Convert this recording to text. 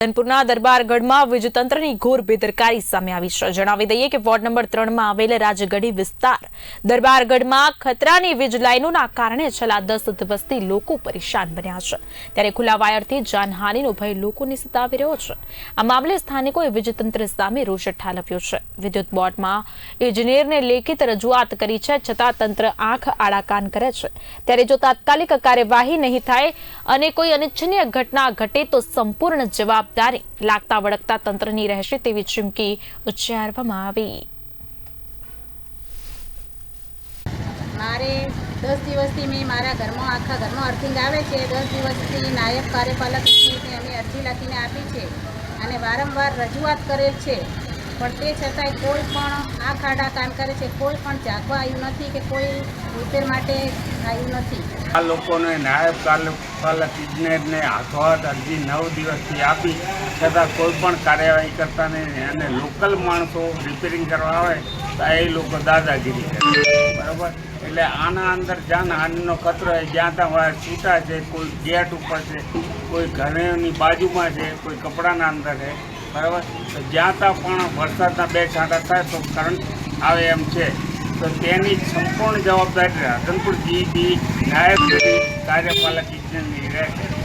ધનપુરના દરબારગઢમાં વીજતંત્રની ઘોર બેદરકારી સામે આવી છે. જણાવી દઈએ કે વોર્ડ નંબર ત્રણમાં આવેલ રાજગઢી વિસ્તાર દરબારગઢમાં ખતરાની વીજ લાઇનોના કારણે છેલ્લા દસ દિવસથી લોકો પરેશાન બન્યા છે. ત્યારે ખુલ્લા વાયરથી જાનહાનિનો ભય લોકોને સતાવી રહ્યો છે. આ મામલે સ્થાનિકોએ વીજતંત્ર સામે રોષ ઠાલવ્યો છે. વિદ્યુત બોર્ડમાં ઇજનેરને લેખિત રજૂઆત કરી છે, છતાં તંત્ર આંખ આડા કાન કરે છે. ત્યારે જો તાત્કાલિક કાર્યવાહી નહીં થાય અને કોઈ અનિચ્છનીય ઘટના ઘટે તો સંપૂર્ણ જવાબદારી લાગતા વળગતા તંત્રની રહેશે તેવી ચીમકી ઉચ્ચારવામાં આવી. મારે દસ દિવસથી મેં મારા ઘરમાં આખા ઘરમાં અર્થિંગ આવે છે. દસ દિવસથી નાયબ કાર્યપાલક અમે અરજી લખીને આપી છે અને વારંવાર રજૂઆત કરેલ છે. પણ તે છતાંય કોઈ પણ આ ખાડા કામ કરે છે, કોઈ પણ જાગવા આવ્યું નથી કે કોઈ રિપેર માટે આવ્યું નથી. આ લોકોને નાયબ પાલક ઇજનેરને હાથોહાથ અરજી નવ દિવસથી આપી, છતાં કોઈ પણ કાર્યવાહી કરતા નહીં. અને લોકલ માણસો રિપેરિંગ કરવા આવે, તો એ લોકો દાદાગીરી કરે. બરાબર? એટલે આના અંદર જાનહાનિનો કચરો છે જ્યાં ત્યાં છૂટા છે, કોઈ ગેટ ઉપર છે, કોઈ ઘરેની બાજુમાં છે, કોઈ કપડાના અંદર છે. બરાબર? તો જ્યાં ત્યાં પણ વરસાદના બે છાંટા થાય તો કરંટ આવે એમ છે. તો તેની સંપૂર્ણ જવાબદારી રાધનપુર જીબી નાયબ કાર્યપાલક ઇજનેરની રહેશે.